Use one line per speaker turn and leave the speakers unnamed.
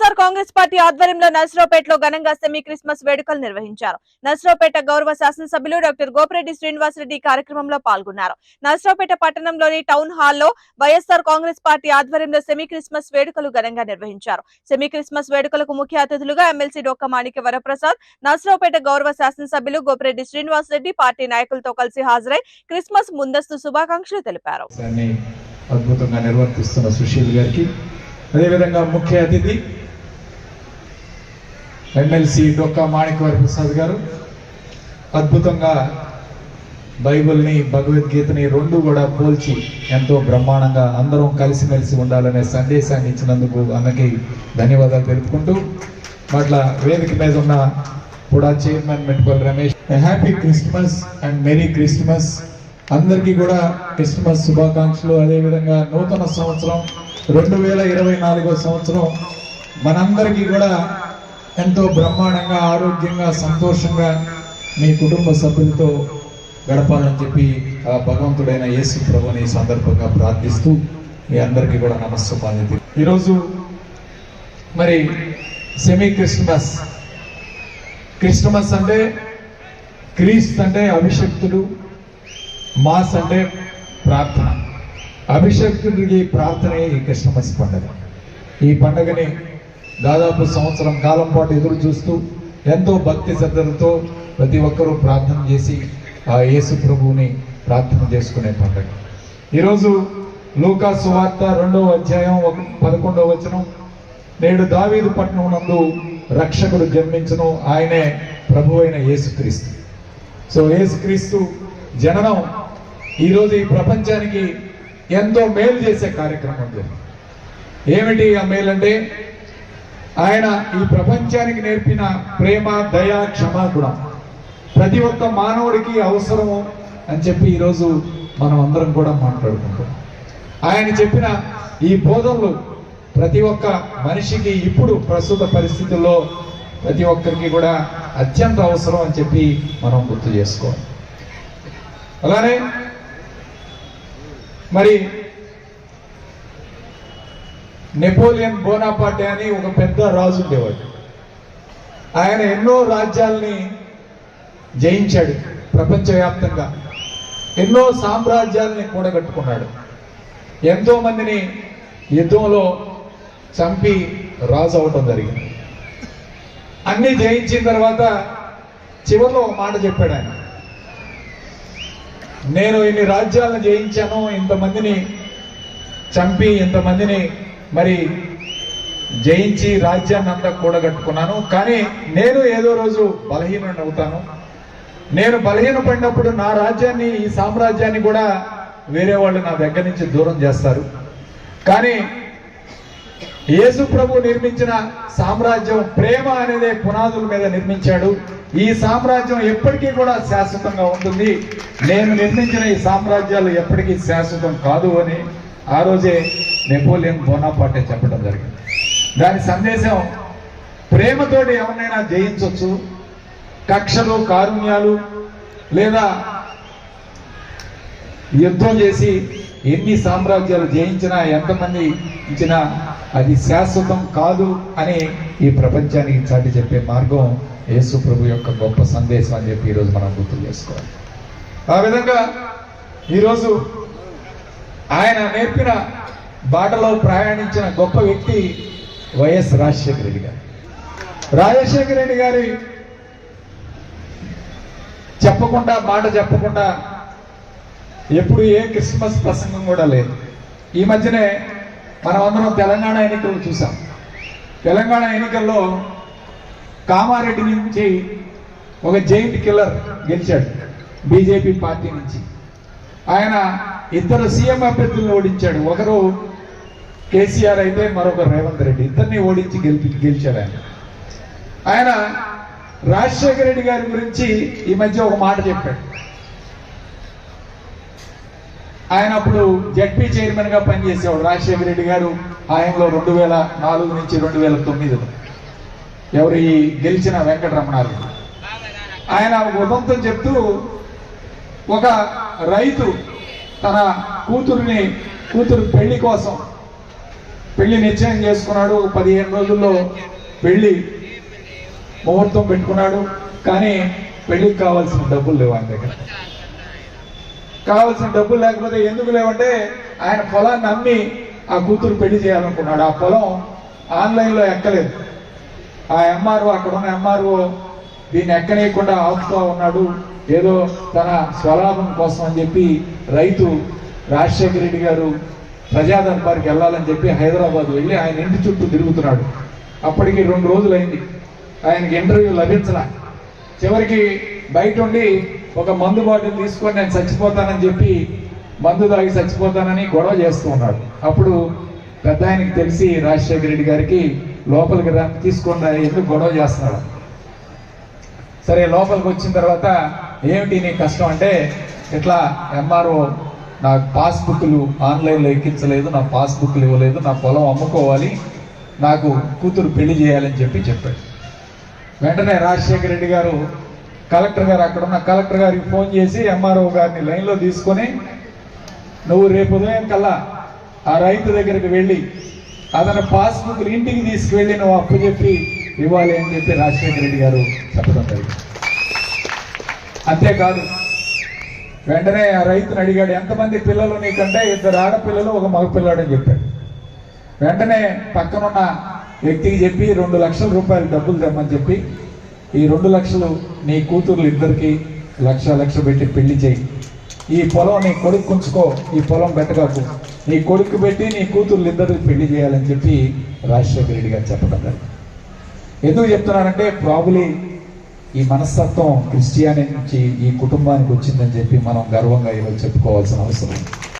YSR Congress party ఆధ్వర్యంలో నర్సరావుపేటలో ఘనంగా semi Christmas వేడుకలు నిర్వహించారు. నర్సరావుపేట గౌరవ శాసనసభ్యులు డాక్టర్ గోపిరెడ్డి శ్రీనివాసరెడ్డి కార్యక్రమంలో పాల్గొన్నారు. నర్సరావుపేట పట్టణంలోని టౌన్ హాల్లో వైఎస్ఆర్ కాంగ్రెస్ పార్టీ ఆధ్వర్యంలో సెమీ క్రిస్మస్ వేడుకలు ఘనంగా నిర్వహించారు. సెమీ క్రిస్మస్ వేడుకలకు ముఖ్య అతిథులుగా ఎమ్మెల్సీ డొక్క మాణిక వరప్రసాద్ నర్సరావుపేట గౌరవ శాసనసభ్యులు గోపిరెడ్డి శ్రీనివాసరెడ్డి పార్టీ నాయకులతో కలిసి హాజరై క్రిస్మస్ ముందస్తు శుభాకాంక్షలు తెలిపారు.
అద్భుతంగా నిర్వర్తిస్తున్న సుశీల్ గారికి అదేవిధంగా ముఖ్య అతిథి ఎమ్మెల్సీ డొక్కా మాణిక్వారి ప్రసాద్ గారు అద్భుతంగా బైబిల్ని భగవద్గీతని రెండు కూడా పోల్చి ఎంతో బ్రహ్మాండంగా అందరం కలిసిమెలిసి ఉండాలనే సందేశాన్ని ఇచ్చినందుకు అందరికి ధన్యవాదాలు తెలుపుకుంటూ అట్లా వేదిక మీద ఉన్న కూడా chairman Metpal Ramesh happy Christmas and merry Christmas అందరికీ కూడా క్రిస్మస్ శుభాకాంక్షలు. అదేవిధంగా నూతన సంవత్సరం రెండు వేల ఇరవై నాలుగో సంవత్సరం మనందరికీ కూడా ఎంతో బ్రహ్మాండంగా ఆరోగ్యంగా సంతోషంగా మీ కుటుంబ సభ్యులతో గడపాలని చెప్పి ఆ భగవంతుడైన యేసు ప్రభుని ఈ సందర్భంగా ప్రార్థిస్తూ మీ అందరికీ కూడా నమస్కారం ఈరోజు మరి సెమీ క్రిస్మస్ క్రిస్మస్ అంటే క్రీస్త్ అంటే అభిషక్తుడు మాస్ అంటే ప్రార్థన. అభిషక్తుడికి ప్రార్థనే ఈ క్రిస్మస్ పండుగ. ఈ పండుగని దాదాపు సంవత్సరం కాలం పాటు ఎదురు చూస్తూ ఎంతో భక్తి శ్రద్ధలతో ప్రతి ఒక్కరూ ప్రార్థన చేసి ఆ యేసు ప్రభువుని ప్రార్థన చేసుకునే పండుగ. ఈరోజు లూకా సువార్త రెండవ అధ్యాయం ఒక పదకొండవ వచనం. నేడు దావీదు పట్టణం నందు రక్షకుడు జన్మించను ఆయనే ప్రభు అయిన యేసుక్రీస్తు. సో యేసుక్రీస్తు జననం ఈరోజు ఈ ప్రపంచానికి ఎంతో మేలు చేసే కార్యక్రమం జరిగింది. ఏమిటి ఆ మేలు అంటే ఆయన ఈ ప్రపంచానికి నేర్పిన ప్రేమ దయ కూడా. ప్రతి ఒక్క మానవుడికి అవసరము అని చెప్పి ఈరోజు మనం అందరం కూడా మాట్లాడుకుంటాం. ఆయన చెప్పిన ఈ బోధనలు ప్రతి ఒక్క మనిషికి ఇప్పుడు ప్రస్తుత పరిస్థితుల్లో ప్రతి ఒక్కరికి కూడా అత్యంత అవసరం అని చెప్పి మనం గుర్తు చేసుకోవాలి. అలానే మరి నెపోలియన్ బోనాపాటే అని ఒక పెద్ద రాజు ఉండేవాడు. ఆయన ఎన్నో రాజ్యాల్ని జయించాడు ప్రపంచవ్యాప్తంగా. ఎన్నో సామ్రాజ్యాలని కూడగట్టుకున్నాడు. ఎంతో మందిని యుద్ధంలో చంపి రాజు అవటం జరిగింది. అన్ని జయించిన తర్వాత చివరిలో ఒక మాట చెప్పాడు ఆయన. నేను ఇన్ని రాజ్యాలను జయించాను ఇంతమందిని చంపి ఇంతమందిని మరి జయించి రాజ్యాన్ని అంతా కూడగట్టుకున్నాను. కానీ నేను ఏదో రోజు బలహీనుడిని అవుతాను. నేను బలహీనపడినప్పుడు నా రాజ్యాన్ని ఈ సామ్రాజ్యాన్ని కూడా వేరే వాళ్ళు నా దగ్గర నుంచి దూరం చేస్తారు. కానీ యేసు ప్రభు నిర్మించిన సామ్రాజ్యం ప్రేమ అనేదే పునాదుల మీద నిర్మించాడు. ఈ సామ్రాజ్యం ఎప్పటికీ కూడా శాశ్వతంగా ఉంటుంది. నేను నిర్మించిన ఈ సామ్రాజ్యాలు ఎప్పటికీ శాశ్వతం కాదు అని ఆ రోజే నెపోలియన్ బోనాపాటే చెప్పడం జరిగింది. దాని సందేశం ప్రేమతోటి ఎవరినైనా జయించవచ్చు కక్షలు కారుణ్యాలు లేదా యుద్ధం చేసి ఎన్ని సామ్రాజ్యాలు జయించినా ఎంతమంది ఇచ్చినా అది శాశ్వతం కాదు అని ఈ ప్రపంచానికి చాటి చెప్పే మార్గం యేసు ప్రభు యొక్క గొప్ప సందేశం అని చెప్పి ఈరోజు మనం గుర్తు చేసుకోవాలి. ఆ విధంగా ఈరోజు ఆయన నేర్పిన బాటలో ప్రయాణించిన గొప్ప వ్యక్తి వైఎస్ రాజశేఖర రెడ్డి గారు. రాజశేఖర రెడ్డి గారి చెప్పకుండా మాట చెప్పకుండా ఎప్పుడు ఏ క్రిస్మస్ ప్రసంగం కూడా లేదు. ఈ మధ్యనే మనం అందరం తెలంగాణ ఎన్నికలు చూసాం తెలంగాణ ఎన్నికల్లో కామారెడ్డి నుంచి ఒక జైంట్ కిల్లర్ గెలిచాడు బీజేపీ పార్టీ నుంచి. ఆయన ఇద్దరు సీఎం అభ్యర్థులను ఓడించాడు. ఒకరు కేసీఆర్ అయితే మరొకరు రేవంత్ రెడ్డి. ఇద్దరిని ఓడించి గెలిపి గెలిచారు ఆయన. ఆయన రాజశేఖర రెడ్డి గారి గురించి ఈ మధ్య ఒక మాట చెప్పాడు. ఆయన అప్పుడు జడ్పీ చైర్మన్గా పనిచేసేవాడు. రాజశేఖర రెడ్డి గారు ఆయనలో రెండు వేల నాలుగు నుంచి రెండు వేల తొమ్మిదిలో. ఎవరు ఈ గెలిచిన వెంకటరమణారెడ్డి. ఆయన ఒక ఉదంతం చెప్తూ ఒక రైతు తన కూతురుని కూతురు పెళ్ళి కోసం పెళ్ళి నిశ్చయం చేసుకున్నాడు. పదిహేను రోజుల్లో పెళ్ళి ముహూర్తం పెట్టుకున్నాడు. కానీ పెళ్ళికి కావాల్సిన డబ్బులు లేవు ఆయన దగ్గర. కావాల్సిన డబ్బులు లేకపోతే ఎందుకు లేవంటే ఆయన పొలాన్ని అమ్మి ఆ కూతురు పెళ్ళి చేయాలనుకున్నాడు. ఆ పొలం ఆన్లైన్లో ఎక్కలేదు. ఆ ఎంఆర్ఓ అక్కడ ఉన్న ఎంఆర్ఓ దీన్ని ఎక్కనీయకుండా ఆపుతూ ఉన్నాడు. ఏదో తన స్వలాభం కోసం అని చెప్పి రైతు రాజశేఖర రెడ్డి గారు ప్రజాదర్బార్కి వెళ్ళాలని చెప్పి హైదరాబాద్ వెళ్ళి ఆయన ఇంటి చుట్టూ తిరుగుతున్నాడు. అప్పటికి రెండు రోజులైంది. ఆయనకి ఇంటర్వ్యూ లభించలా. చివరికి బయట ఉండి ఒక మందు బాటిల్ తీసుకొని నేను చచ్చిపోతానని చెప్పి మందు తాగి చచ్చిపోతానని గొడవ చేస్తూ ఉన్నాడు. అప్పుడు పెద్ద ఆయనకి తెలిసి రాజశేఖర రెడ్డి గారికి లోపలికి రా తీసుకొని రా ఎందుకు గొడవ చేస్తున్నాడు? సరే లోపలికి వచ్చిన తర్వాత ఏమిటి నీ కష్టం అంటే ఇట్లా ఎంఆర్ఓ నా పాస్బుక్లు ఆన్లైన్లో ఎక్కించలేదు నా పాస్బుక్లు ఇవ్వలేదు నా పొలం అమ్ముకోవాలి నాకు కూతురు పెళ్ళి చేయాలని చెప్పి చెప్పాడు. వెంటనే రాజశేఖర రెడ్డి గారు కలెక్టర్ గారు అక్కడ ఉన్న కలెక్టర్ గారికి ఫోన్ చేసి ఎంఆర్ఓ గారిని లైన్లో తీసుకొని నువ్వు రేపు ఉదయం కల్లా ఆ రైతు దగ్గరికి వెళ్ళి అతని పాస్బుక్ ఇంటికి తీసుకువెళ్ళి నువ్వు అప్పు చెప్పి ఇవ్వాలి అని చెప్పి రాజశేఖర రెడ్డి గారు చెప్పడం జరిగింది. అంతేకాదు. వెంటనే ఆ రైతుని అడిగాడు ఎంతమంది పిల్లలు నీకంటే ఇద్దరు ఆడపిల్లలు ఒక మగపిల్లాడు అని చెప్పాడు. వెంటనే పక్కనున్న వ్యక్తికి చెప్పి రెండు లక్షల రూపాయలు డబ్బులు తెమ్మని చెప్పి ఈ రెండు లక్షలు నీ కూతుర్లు ఇద్దరికి లక్ష లక్ష పెట్టి పెళ్ళి చేయి. ఈ పొలం నీ కొడుకు ఉంచుకో ఈ పొలం పెట్టగాకు నీ కొడుకు పెట్టి నీ కూతుర్లు ఇద్దరికి పెళ్ళి చేయాలని చెప్పి రాజశేఖర రెడ్డి గారు చెప్పడం జరిగింది. ఎందుకు చెప్తున్నానంటే ప్రాబులీ ఈ మనస్తత్వం క్రిస్టియానిటీ నుంచి ఈ కుటుంబానికి వచ్చిందని చెప్పి మనం గర్వంగా ఈరోజు చెప్పుకోవాల్సిన అవసరం. ఉంది